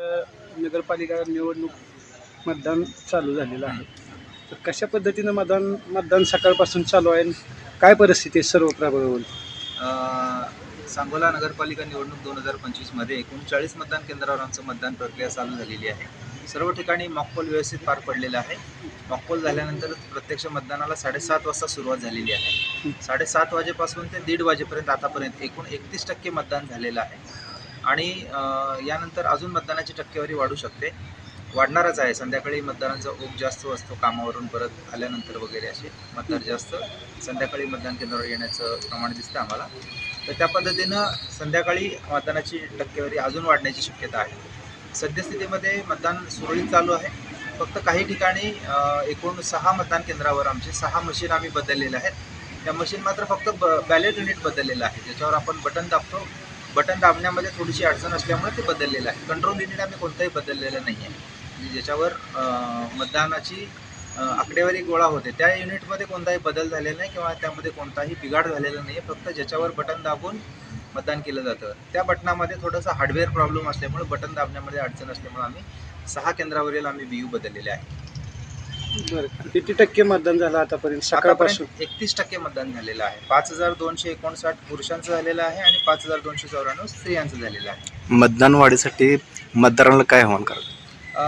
नगरपालिका निवडणूक मतदान चालू झालेलं आहे. तर कशा पद्धतीनं मतदान मतदान सकाळपासून चालू आहे आणि काय परिस्थिती आहे सर्व प्रभागावर सांगोला नगरपालिका निवडणूक दोन हजार पंचवीसमध्ये एकूण चाळीस मतदान केंद्रावर आमचं मतदान प्रक्रिया चालू झालेली आहे. सर्व ठिकाणी मॉकपोल व्यवस्थित पार पडलेला आहे. मॉकपोल झाल्यानंतर प्रत्यक्ष मतदानाला साडेसात वाजता सुरुवात झालेली आहे. साडेसात वाजेपासून ते दीड वाजेपर्यंत आतापर्यंत एकूण एकतीस टक्के मतदान झालेलं आहे. आणि यानंतर अजून मतदानाची टक्केवारी वाढू शकते. वाढणारच आहे. संध्याकाळी मतदानाचा ओघ जास्त असतो कामावरून परत आल्यानंतर वगैरे असे मतदार जास्त संध्याकाळी मतदान केंद्रावर येण्याचं प्रमाण दिसतं आम्हाला. तर त्या पद्धतीनं संध्याकाळी मतदानाची टक्केवारी अजून वाढण्याची शक्यता आहे. सद्यस्थितीमध्ये मतदान सुरळीत चालू आहे. फक्त काही ठिकाणी एकूण सहा मतदान केंद्रावर आमचे सहा मशीन आम्ही बदललेल्या आहेत. त्या मशीन मात्र फक्त ब बॅलेट युनिट बदललेलं आहे. ज्याच्यावर आपण बटन दाबतो बटन दाबण्यामध्ये थोडीशी अडचण असल्यामुळे ते बदललेलं आहे. कंट्रोल युनिट आम्ही कोणतंही बदललेलं नाही आहे. म्हणजे ज्याच्यावर मतदानाची आकडेवारी गोळा होते त्या युनिटमध्ये कोणताही बदल झालेला नाही किंवा त्यामध्ये कोणताही बिघाड झालेला नाही. आहे फक्त ज्याच्यावर बटन दाबून मतदान केलं जातं त्या बटनामध्ये थोडंसं हार्डवेअर प्रॉब्लेम असल्यामुळे बटन दाबण्यामध्ये अडचण असल्यामुळे आम्ही सहा केंद्रावरील आम्ही बी यू बदललेले आहे. बरं. किती टक्के मतदान झालं आतापर्यंत? सकाळपासून? एकतीस टक्के मतदान झालेलं आहे. पाच हजार दोनशे एकोणसाठ पुरुषांचं झालेलं आहे आणि पाच हजार दोनशे चौऱ्याण्णव स्त्रियांचं झालेलं आहे. मतदान वाढीसाठी मतदारांना काय आव्हान अ,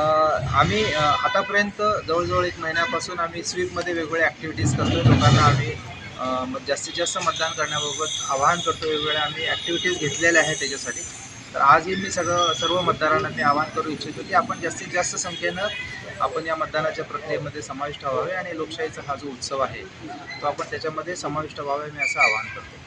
आम्ही अ, आतापर्यंत जवळजवळ एक महिन्यापासून आम्ही स्वीपमध्ये वेगवेगळ्या ॲक्टिव्हिटीज करतो लोकांना आम्ही अ, म- जास्तीत जास्त मतदान करण्याबाबत आवाहन करतो वेगवेगळ्या आम्ही ॲक्टिव्हिटीज घेतलेल्या आहेत त्याच्यासाठी. तर आजही मी सगळं सर्व मतदारांना मी आवाहन करू इच्छितो की आपण जास्तीत जास्त संख्येनं आपण या मतदानाच्या प्रक्रियेमध्ये समाविष्ट व्हावे आणि लोकशाहीचा हा जो उत्सव आहे तो आपण त्याच्यामध्ये समाविष्ट व्हावे मी असं आवाहन करतो.